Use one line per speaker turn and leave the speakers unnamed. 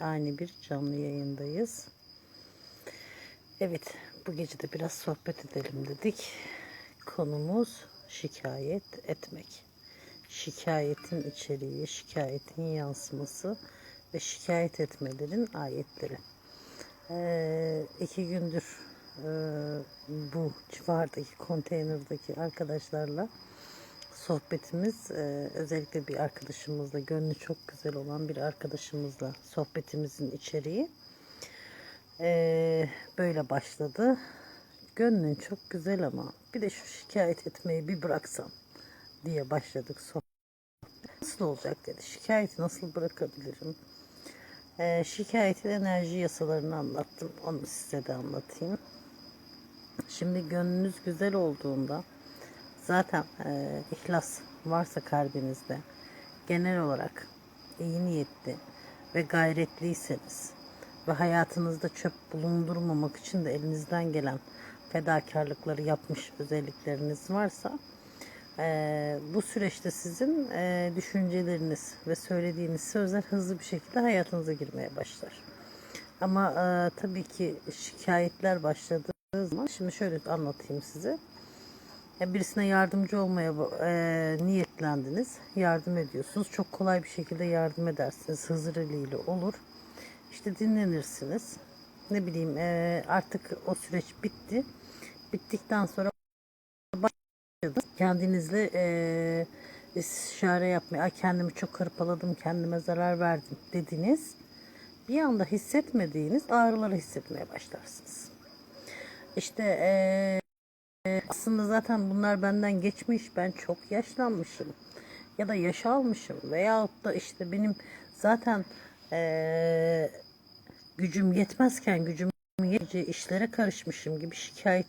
ani bir canlı yayındayız. Evet, bu gece de biraz sohbet edelim dedik. Konumuz şikayet etmek. Şikayetin içeriği, şikayetin yansıması ve şikayet etmelerin ayetleri. Ee, iki gündür e, bu civardaki konteynerdaki arkadaşlarla sohbetimiz e, özellikle bir arkadaşımızla gönlü çok güzel olan bir arkadaşımızla sohbetimizin içeriği e, böyle başladı. Gönlün çok güzel ama bir de şu şikayet etmeyi bir bıraksan diye başladık sohbet. Nasıl olacak dedi. Şikayeti nasıl bırakabilirim? E, şikayetin enerji yasalarını anlattım. Onu size de anlatayım. Şimdi gönlünüz güzel olduğunda zaten e, ihlas varsa kalbinizde genel olarak iyi niyetli ve gayretliyseniz ve hayatınızda çöp bulundurmamak için de elinizden gelen fedakarlıkları yapmış özellikleriniz varsa e, bu süreçte sizin e, düşünceleriniz ve söylediğiniz sözler hızlı bir şekilde hayatınıza girmeye başlar. Ama e, tabii ki şikayetler başladığı zaman şimdi şöyle anlatayım size. Birisine yardımcı olmaya e, niyetlendiniz. Yardım ediyorsunuz. Çok kolay bir şekilde yardım edersiniz. Hızır eliyle olur. İşte dinlenirsiniz. Ne bileyim e, artık o süreç bitti. Bittikten sonra başladınız. Kendinizle e, istişare yapmaya, "Ay, kendimi çok hırpaladım, kendime zarar verdim dediniz. Bir anda hissetmediğiniz ağrıları hissetmeye başlarsınız. İşte e, aslında zaten bunlar benden geçmiş. Ben çok yaşlanmışım. Ya da yaş almışım. Veyahut da işte benim zaten eee, gücüm yetmezken gücüm yeteceği işlere karışmışım gibi şikayet